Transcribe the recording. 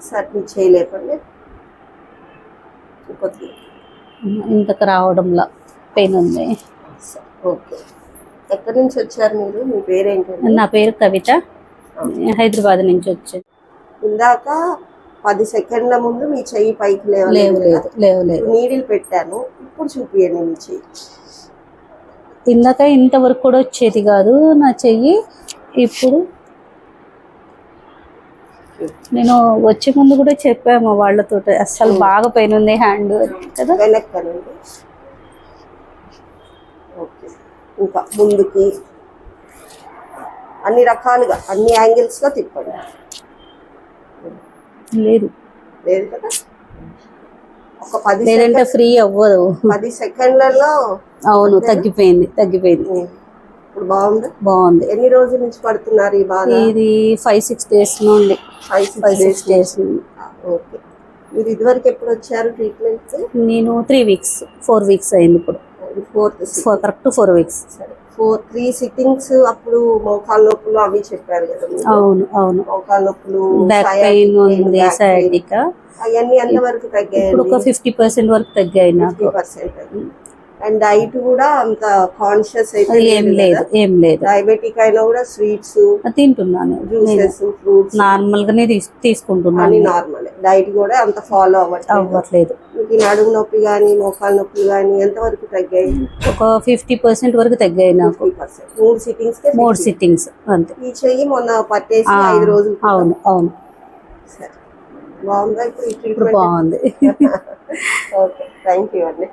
Sir మీరు చేయలేపండి కొద్దిగా ఇంతకు రావడంలో పెయిన్ ఉంది. ఓకే. ఎక్కడి నుంచి వచ్చారు మీరు? మీ పేరేంటండి? నా పేరు కవిత. హైదరాబాద్ నుంచి వచ్చాను. ఇందాక పది సెకండ్ల ముందు మీ చెయ్యి పైకి లేవు లేవలేదు లేదు లేవు లేదు. నీడిల్ పెట్టాను. ఇప్పుడు చూపియండి మీ చెయ్యి. ఇందాక ఇంతవరకు కూడా వచ్చేది కాదు నా చెయ్యి. ఇప్పుడు నేను వచ్చే ముందు కూడా చెప్పాము వాళ్ళతో అస్సలు బాగా పెయిన్ ఉంది హ్యాండ్ కదా? ఇంకా ముందుకి అన్ని రకాలుగా అన్ని యాంగిల్స్లో తిప్పండి. లేదు. లేదు కదా? ఒక పది లేదంటే ఫ్రీ అవ్వదు. పది సెకండ్లలో అవును తగ్గిపోయింది తగ్గిపోయింది. ఇప్పుడు బాగుంది? బాగుంది. ఎన్ని రోజుల నుంచి పడుతున్నారు ఈ బాధ? ఇది ఫైవ్ సిక్స్ డేస్ నుండి. ఫైవ్ ఫైవ్ సిక్స్ డేస్ నుండి. ఓకే. మీరు ఇదివరకు ఎప్పుడు వచ్చారు ట్రీట్మెంట్ నేను త్రీ వీక్స్ ఫోర్ వీక్స్ అయింది ఇప్పుడు. Fourth four correct four weeks సరే. ఫోర్ త్రీ సిట్టింగ్స్ అప్పుడు మోకాళ్ళ నొప్పులు అవి చెప్పారు కదా. అవును అవును. మోకాళ్ళ నొప్పులు బ్యాక్ పెయిన్ ఉంది. సయాటిక అవన్నీ ఎంతవరకు ఇప్పుడు తగ్గాయండి ఒక ఫిఫ్టీ పర్సెంట్ వరకు తగ్గాయి నాకు. అండ్ డైట్ కూడా అంత కాన్షియస్ అయితే ఏం లేదు ఏం లేదు. డయాబెటిక్ అయినా కూడా స్వీట్స్ తింటున్నాను. జ్యూసెస్ ఫ్రూట్స్ నార్మల్ గానే తీసుకుంటున్నాను. నార్మల్ డైట్ కూడా అంత ఫాలో అవ్వట్లేదు. అవ్వట్లేదు. ఈ నడుము నొప్పి కానీ మోకాళ్ళ నొప్పి కానీ ఎంతవరకు తగ్గాయి? ఒక ఫిఫ్టీ పర్సెంట్ వరకు తగ్గాయి నాకు. మూడు సిట్టింగ్స్ మూడు సిట్టింగ్స్ అంతే. ఈ చెయ్యి మొన్న పట్టేసి ఐదు రోజులు అవును అవును. సరే. బాగుందా ఇప్పుడు బాగుంది. ఓకే థ్యాంక్ యూ అండి.